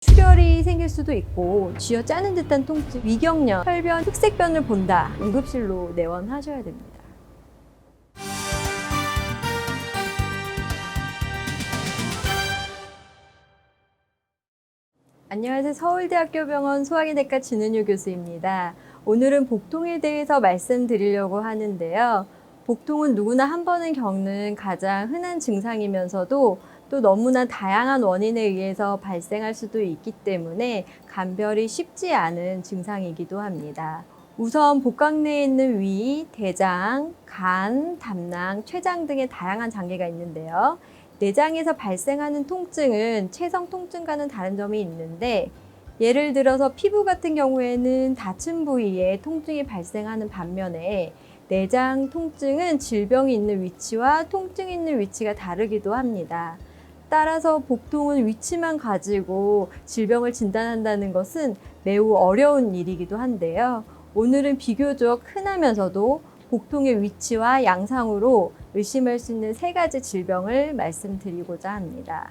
출혈이 생길 수도 있고 쥐어 짜는 듯한 통증, 위경련, 혈변, 흑색변을 본다. 응급실로 내원하셔야 됩니다. 안녕하세요. 서울대학교 병원 소화기내과 진은유 교수입니다. 오늘은 복통에 대해서 말씀드리려고 하는데요. 복통은 누구나 한 번은 겪는 가장 흔한 증상이면서도 또 너무나 다양한 원인에 의해서 발생할 수도 있기 때문에 감별이 쉽지 않은 증상이기도 합니다. 우선 복강 내에 있는 위, 대장, 간, 담낭, 췌장 등의 다양한 장기가 있는데요. 내장에서 발생하는 통증은 체성 통증과는 다른 점이 있는데 예를 들어서 피부 같은 경우에는 다친 부위에 통증이 발생하는 반면에 내장 통증은 질병이 있는 위치와 통증이 있는 위치가 다르기도 합니다. 따라서 복통은 위치만 가지고 질병을 진단한다는 것은 매우 어려운 일이기도 한데요. 오늘은 비교적 흔하면서도 복통의 위치와 양상으로 의심할 수 있는 세 가지 질병을 말씀드리고자 합니다.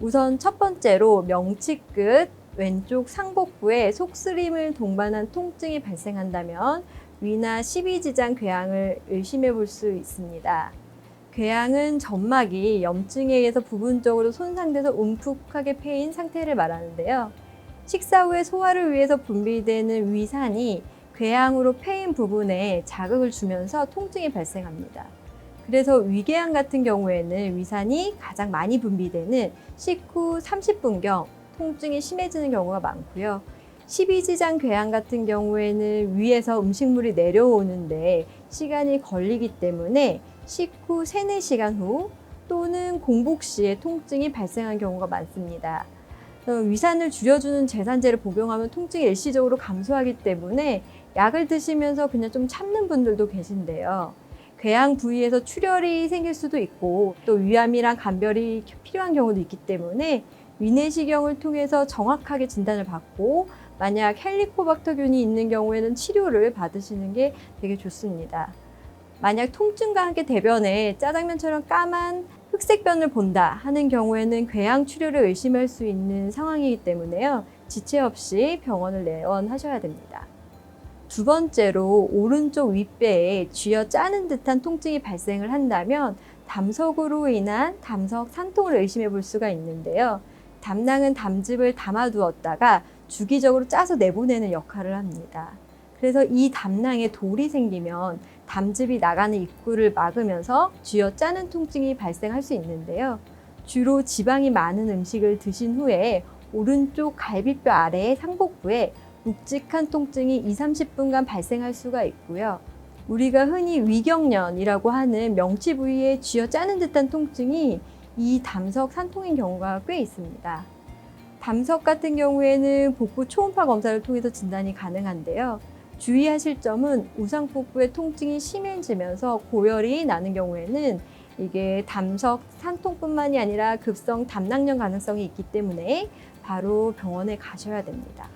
우선 첫 번째로 명치 끝 왼쪽 상복부에 속쓰림을 동반한 통증이 발생한다면 위나 십이지장 궤양을 의심해 볼 수 있습니다. 궤양은 점막이 염증에 의해서 부분적으로 손상돼서 움푹하게 패인 상태를 말하는데요. 식사 후에 소화를 위해서 분비되는 위산이 궤양으로 패인 부분에 자극을 주면서 통증이 발생합니다. 그래서 위궤양 같은 경우에는 위산이 가장 많이 분비되는 식후 30분경 통증이 심해지는 경우가 많고요. 12지장 궤양 같은 경우에는 위에서 음식물이 내려오는데 시간이 걸리기 때문에 식후 3, 4시간 후 또는 공복 시에 통증이 발생한 경우가 많습니다. 어, 위산을 줄여주는 제산제를 복용하면 통증이 일시적으로 감소하기 때문에 약을 드시면서 그냥 좀 참는 분들도 계신데요. 궤양 부위에서 출혈이 생길 수도 있고 또 위암이랑 간별이 필요한 경우도 있기 때문에 위내시경을 통해서 정확하게 진단을 받고 만약 헬리코박터균이 있는 경우에는 치료를 받으시는 게 되게 좋습니다. 만약 통증과 함께 대변에 짜장면처럼 까만 흑색변을 본다 하는 경우에는 궤양 출혈을 의심할 수 있는 상황이기 때문에요. 지체 없이 병원을 내원하셔야 됩니다. 두 번째로 오른쪽 윗배에 쥐어 짜는 듯한 통증이 발생을 한다면 담석으로 인한 담석 산통을 의심해 볼 수가 있는데요. 담낭은 담즙을 담아두었다가 주기적으로 짜서 내보내는 역할을 합니다. 그래서 이 담낭에 돌이 생기면 담즙이 나가는 입구를 막으면서 쥐어 짜는 통증이 발생할 수 있는데요. 주로 지방이 많은 음식을 드신 후에 오른쪽 갈비뼈 아래의 상복부에 묵직한 통증이 2, 30분간 발생할 수가 있고요. 우리가 흔히 위경련이라고 하는 명치 부위에 쥐어 짜는 듯한 통증이 이 담석 산통인 경우가 꽤 있습니다. 담석 같은 경우에는 복부 초음파 검사를 통해서 진단이 가능한데요. 주의하실 점은 우상복부의 통증이 심해지면서 고열이 나는 경우에는 이게 담석 산통뿐만이 아니라 급성 담낭염 가능성이 있기 때문에 바로 병원에 가셔야 됩니다.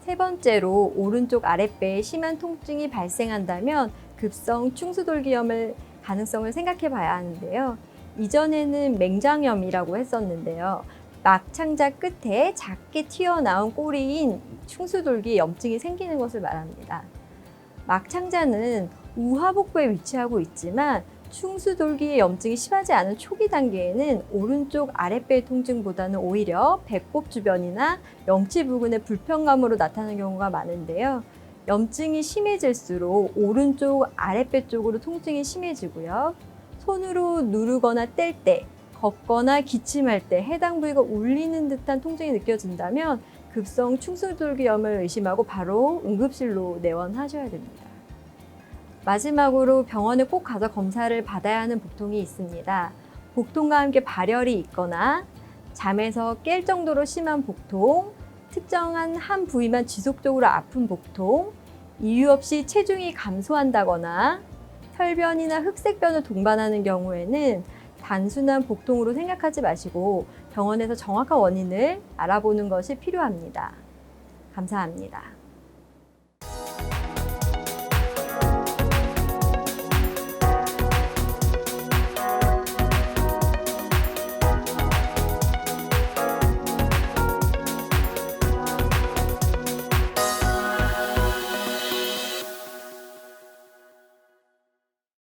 세 번째로 오른쪽 아랫배에 심한 통증이 발생한다면 급성 충수돌기염을 가능성을 생각해 봐야 하는데요. 이전에는 맹장염이라고 했었는데요. 막창자 끝에 작게 튀어나온 꼬리인 충수돌기 염증이 생기는 것을 말합니다. 막창자는 우하복부에 위치하고 있지만 충수돌기의 염증이 심하지 않은 초기 단계에는 오른쪽 아랫배 통증보다는 오히려 배꼽 주변이나 명치 부근의 불편감으로 나타나는 경우가 많은데요. 염증이 심해질수록 오른쪽 아랫배 쪽으로 통증이 심해지고요. 손으로 누르거나 뗄 때, 걷거나 기침할 때 해당 부위가 울리는 듯한 통증이 느껴진다면 급성 충수돌기염을 의심하고 바로 응급실로 내원하셔야 됩니다. 마지막으로 병원에 꼭 가서 검사를 받아야 하는 복통이 있습니다. 복통과 함께 발열이 있거나 잠에서 깰 정도로 심한 복통, 특정한 한 부위만 지속적으로 아픈 복통, 이유 없이 체중이 감소한다거나 혈변이나 흑색변을 동반하는 경우에는 단순한 복통으로 생각하지 마시고 병원에서 정확한 원인을 알아보는 것이 필요합니다. 감사합니다.